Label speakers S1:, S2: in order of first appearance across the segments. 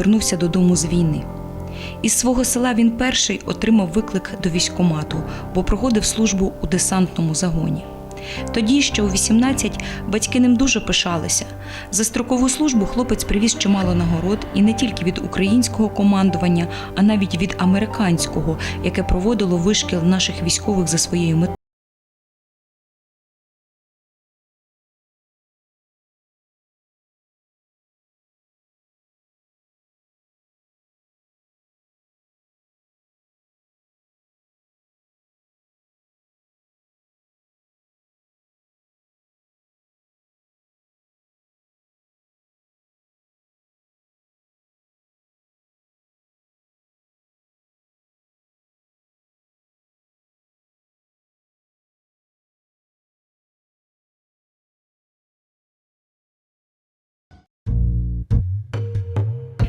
S1: повернувся додому з війни. Із свого села він перший отримав виклик до військкомату, бо проходив службу у десантному загоні. Тоді, ще у 18, батьки ним дуже пишалися. За строкову службу хлопець привіз чимало нагород і не тільки від українського командування, а навіть від американського, яке проводило вишкіл наших військових за своєю метою.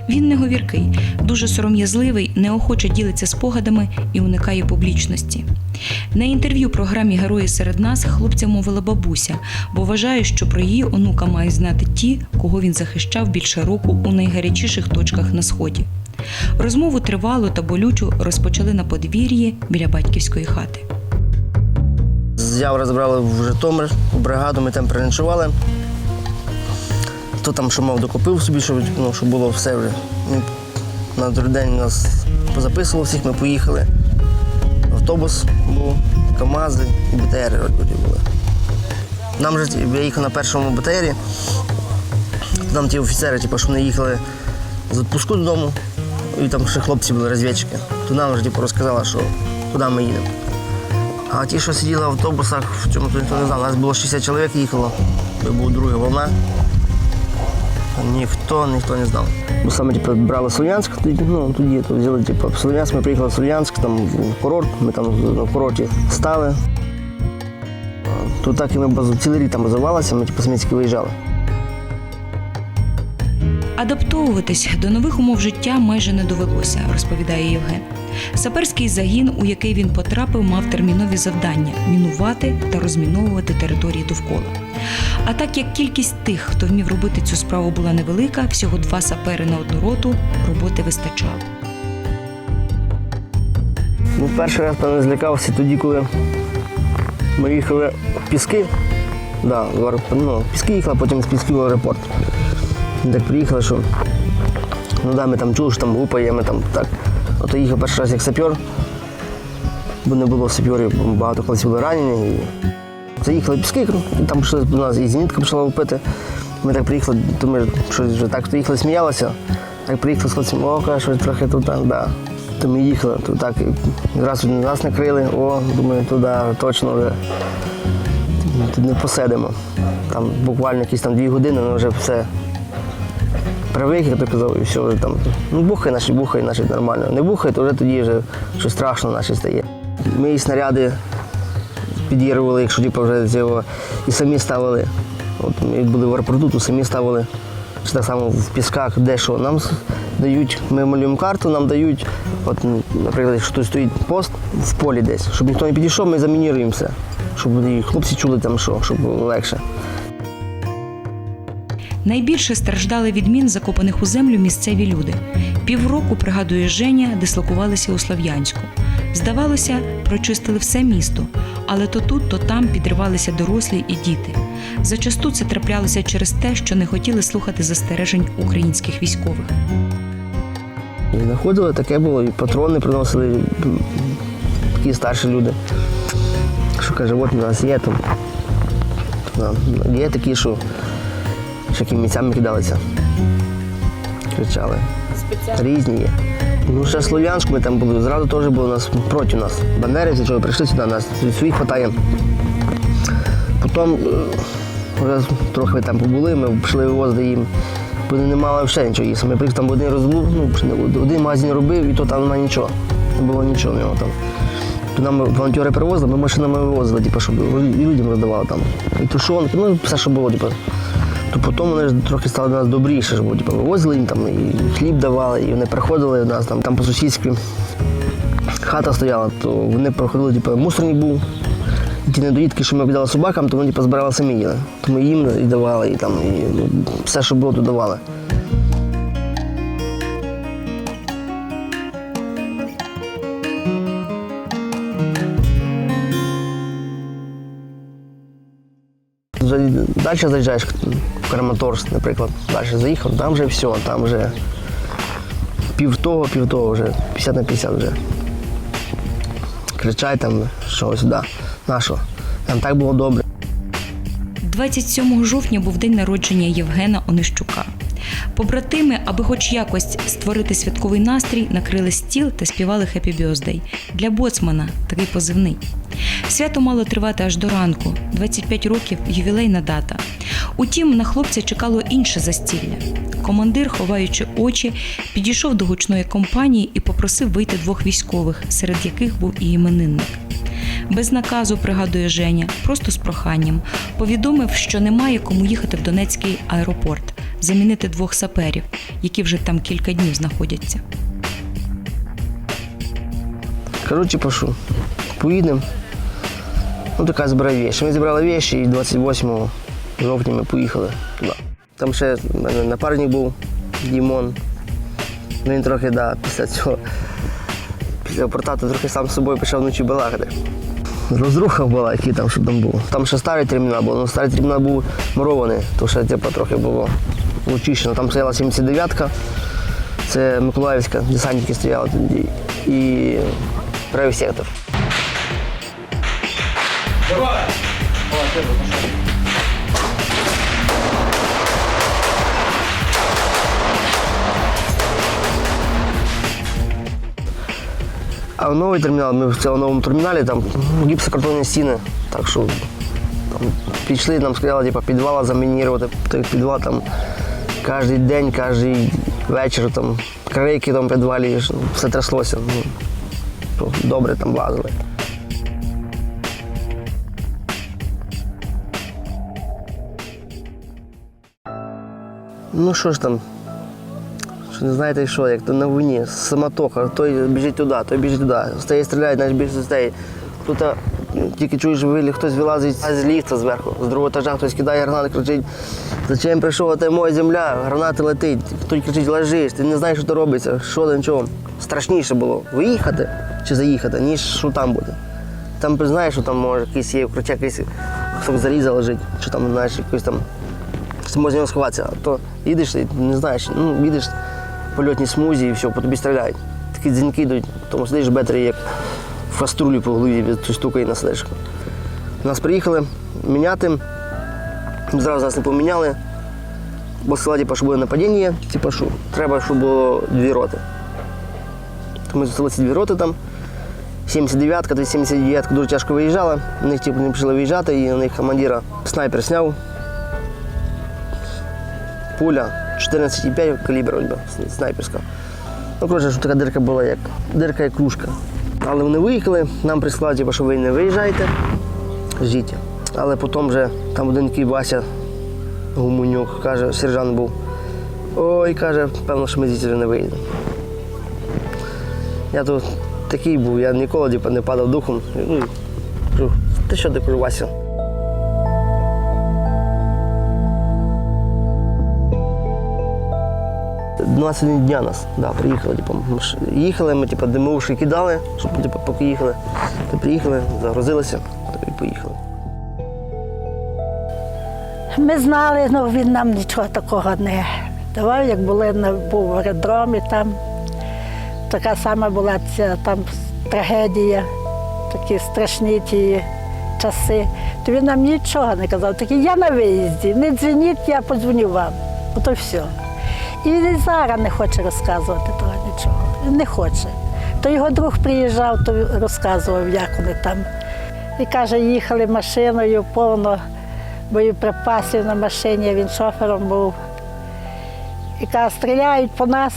S1: Він неговіркий, дуже сором'язливий, неохоче ділиться спогадами і уникає публічності. На інтерв'ю програмі Герої серед нас хлопця мовила бабуся, бо вважає, що про її онука мають знати ті, кого він захищав більше року у найгарячіших точках на сході. Розмову тривалу та болючу розпочали на подвір'ї біля батьківської хати.
S2: З Явра забрали в Житомир, бригаду, ми там переночували. Хто там що мав докупив собі, щоб, ну, щоб було все вже. Ми на другий день нас позаписували всіх, ми поїхали. Автобус був, КАМАЗи і БТРи були. Нам же я їхав на першому БТРі. Там ті офіцери, типу, що вони їхали з відпуску додому, і там ще хлопці були розвідчики. То нам вже типу, розказали, що куди ми їдемо. А ті, що сиділи в автобусах, в цьому то ніхто не знав. У нас було 60 чоловік їхало, бо була друга волна. Ніхто, ніхто не знав. Бо саме типу, брали Слов'янськ, тоді, ну, тоді то взяли типу, в Слов'янськ, ми приїхали в Слов'янськ, там в курорт, ми там на курорті стали. Тут так і ми базу, цілий рік там базувалися, ми типу, Сміцьки виїжджали.
S1: Адаптовуватись до нових умов життя майже не довелося, розповідає Євген. Саперський загін, у який він потрапив, мав термінові завдання мінувати та розміновувати території довкола. А так як кількість тих, хто вмів робити цю справу, була невелика, всього два сапери на одну роту, роботи вистачало.
S2: Ну, перший раз певно злякався тоді, коли ми їхали в Піски. Да, в аер- ну, в Піски їхали, потім з Пісків в аеропорт. Так приїхали, що ну да, ми там чули, що там гупає, ми там так. Ото їхав перший раз як сапер, бо не було саперів, багато хлопців були ранені. І... Заїхали Піски, там пішли до нас і зенітка почала впити. Ми так приїхали, ми щось вже так приїхали, сміялися. Так приїхали з хлопцями, о, каже, щось трохи тут, так, да. То ми їхали, то так, раз нас накрили, о, думаю, туди точно вже тут не посидимо. Там буквально якісь там дві години, ну вже все. Привик, як ти казав, і все вже там. Ну, бухай наші, бухай наші нормально. Не бухай, то вже тоді вже щось страшно наші стає. Ми і снаряди підірвали, якщо типу, вже цього, і самі ставили. От ми були в аеропорту, то самі ставили. Чи так само в пісках, де що. Нам дають, ми малюємо карту, нам дають, от, наприклад, якщо тут стоїть пост в полі десь, щоб ніхто не підійшов, ми замініруємося. Щоб хлопці чули там що, щоб було легше.
S1: Найбільше страждали від мін, закопаних у землю місцеві люди. Півроку, пригадує Женя, дислокувалися у Слов'янську. Здавалося, прочистили все місто, але то тут, то там підривалися дорослі і діти. Зачасту це траплялося через те, що не хотіли слухати застережень українських військових.
S2: І знаходили, таке було, і патрони приносили такі старші люди. Що каже, от у нас є там. Є такі, що що місцями кидалися. Кричали. Різні є. Ну, ще Слов'янську ми там були, зразу теж було нас проти нас. Бандерівці, що прийшли сюди, нас своїх хватає. Потім е, вже трохи там побули, ми пішли вивозити їм. Вони не мали взагалі нічого їсти. Ми приїхали там один розлук, ну, один магазин робив, і то там немає нічого. Не було нічого в нього там. То нам волонтери привозили, ми машинами вивозили, типу, щоб людям роздавали там. І тушонки, ну все, що було, типу. То потім вони ж трохи стали до нас добріше, бо типу, вивозили їм там, і хліб давали, і вони приходили до нас там, там по сусідськи хата стояла, то вони приходили, типу, мусорник був. Ті недоїдки, що ми віддали собакам, то вони типу, збирали самі їли. Тому їм і давали, і там і, ну, все, що було, то давали. Далі заїжджаєш в Краматорськ, наприклад, далі заїхав, там вже все, там вже пів того, пів того вже, 50 на 50 вже. Кричать там, що сюди, на. Там так було добре.
S1: 27 жовтня був день народження Євгена Онищука. Побратими, аби хоч якось створити святковий настрій, накрили стіл та співали «Happy Birthday». Для боцмана такий позивний. Свято мало тривати аж до ранку. 25 років ювілейна дата. Утім, на хлопця чекало інше застілля. Командир, ховаючи очі, підійшов до гучної компанії і попросив вийти двох військових, серед яких був і іменинник. Без наказу, пригадує Женя, просто з проханням, повідомив, що немає кому їхати в Донецький аеропорт, замінити двох саперів, які вже там кілька днів знаходяться.
S2: Коротше, пишу, поїдемо. Ну, така збирай вещи. Ми зібрали вещи і 28 жовтня ми поїхали туди. Там ще напарник був Дімон. Він трохи, да, після цього, після портату трохи сам з собою почав вночі балакати. Розруха була, який там, що там було. Там ще старий термінал був, ну старий термінал був мурований, то ще типу, трохи було очищено. Там стояла 79-ка, це Миколаївська, десантники стояли тоді. І правий сектор. А в новий термінал, ми в цьому новому терміналі, там гіпсокартонні стіни. Так що там, пішли, нам сказали, типу, підвал замінірувати, той підвал там кожен день, кожен вечір там крики там підвалі, все тряслося. Ну, добре там лазили. Ну що ж там, що не знаєте що, як то на війні, самотоха, той біжить туди, той біжить туди. Стає стріляє, значить біжить стає. Тут тільки чуєш вилі, хтось вилазить з ліфта зверху, з другого етажа хтось кидає гранати, кричить, зачем прийшов, це моя земля, граната летить, хтось кричить, ложись, ти не знаєш, що то робиться, що до чого. Страшніше було виїхати чи заїхати, ніж що там буде. Там ти знаєш, що там може якийсь є укриття, якийсь кусок заліза лежить, що там, знаєш, якийсь там можна нього сховатися. То їдеш і не знаєш, ну їдеш в польотній смузі і все, по тобі стріляють. Такі дзвінки йдуть, тому сидиш в як в каструлі по голові тої штуки і насидиш. Нас приїхали міняти. Зразу нас не поміняли. Бо сказали, типу, що буде нападіння, типу, що треба, щоб було дві роти. То ми зустріли ці дві роти там. 79-ка, то 79-ка дуже тяжко виїжджала. На них типу, не почали виїжджати, і на них командира снайпер зняв. Пуля 14,5 калібр, снайперська. Ну, коротше, що така дирка була, як дирка як кружка. Але вони виїхали, нам прислали, типу, що ви не виїжджаєте, ждіть. Але потім вже там один Вася Гумунюк, каже, сержант був. Ой, каже, певно, що ми звідси вже не виїдемо. Я тут такий був, я ніколи типу, не падав духом. Ну, ти що ти Вася? «12 дня нас, да, приїхали. Типу, їхали, ми типу, димовушки кидали, щоб типу, поки їхали. То приїхали, загрузилися і поїхали.
S3: Ми знали, ну він нам нічого такого не давав, як були на був в аеродромі там. Така сама була ця там трагедія, такі страшні ті часи. То він нам нічого не казав. Такий, я на виїзді, не дзвоніть, я подзвоню вам. Ото все. І зараз не хоче розказувати того нічого. Не хоче. То його друг приїжджав, то розказував, як вони там. І каже, їхали машиною повно боєприпасів на машині, він шофером був. І каже, стріляють по нас.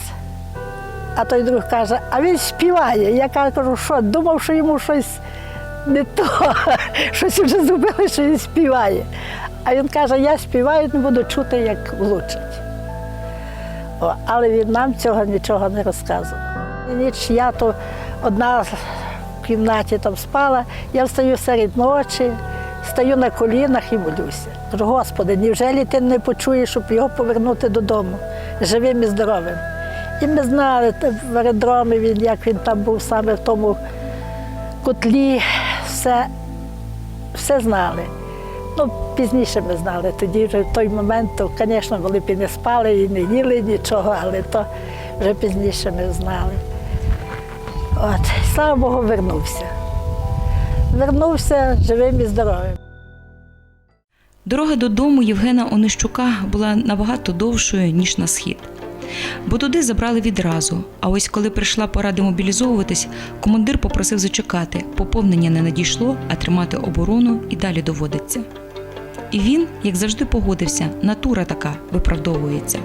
S3: А той друг каже, а він співає. Я кажу, що думав, що йому щось не то, щось вже зробили, що він співає. А він каже, я співаю, не буду чути, як влучать. Але він нам цього нічого не розказував. Ніч я то одна в кімнаті там спала, я встаю серед ночі, стою на колінах і молюся. Кажу, Господи, невже ти не почуєш, щоб його повернути додому, живим і здоровим? І ми знали в аеродромі, він, як він там був саме в тому котлі, все, все знали. Ну, пізніше ми знали. Тоді вже в той момент, то, звісно, були б і не спали, і не їли нічого, але то вже пізніше ми знали. От, слава Богу, вернувся. Вернувся живим і здоровим.
S1: Дорога додому Євгена Онищука була набагато довшою, ніж на схід. Бо туди забрали відразу. А ось коли прийшла пора демобілізовуватись, командир попросив зачекати. Поповнення не надійшло, а тримати оборону і далі доводиться. І він, як завжди, погодився, натура така виправдовується.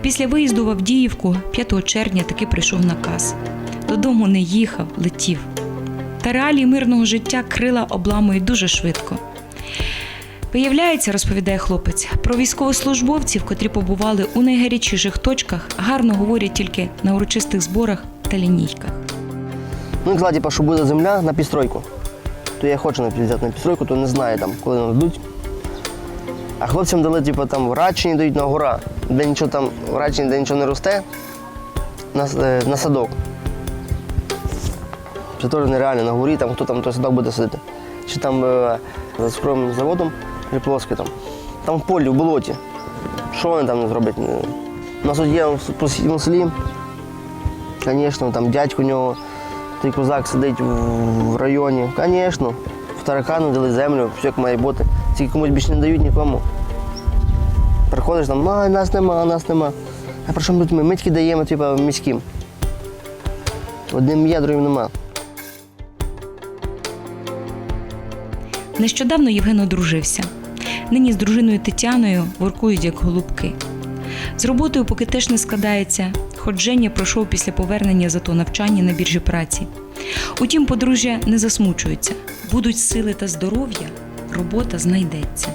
S1: Після виїзду в Авдіївку 5 червня таки прийшов наказ. Додому не їхав, летів. Та реалії мирного життя крила обламують дуже швидко. Виявляється, розповідає хлопець, про військовослужбовців, котрі побували у найгарячіших точках, гарно говорять тільки на урочистих зборах та лінійках.
S2: Ну, і казала, типу, що буде земля на підстройку. То я хочу взяти на підстройку, то не знаю там, коли нам дадуть. А хлопцям дали, типу, там в Радчині дають на гора, де нічого там, в Радчині, нічого не росте, на, е, на садок. Це теж нереально на горі, там хто там той садок буде сидіти. Чи там е, за цукровим заводом Приплоски там. Там в полі, в болоті. Що вони там зроблять? Е, У нас тут є в селі, звісно, там дядько у нього, той козак сидить в районі. Звісно, в таракану дали землю, все як має бути. Тільки комусь більше не дають нікому. Приходиш там, а нас нема, нас нема. А про що ми ми? Ми тільки даємо типу, міським. Одним є, нема.
S1: Нещодавно Євген одружився. Нині з дружиною Тетяною воркують як голубки. З роботою поки теж не складається, хоч Женя пройшов після повернення зато навчання на біржі праці. Утім, подружжя не засмучується. Будуть сили та здоров'я, робота знайдеться.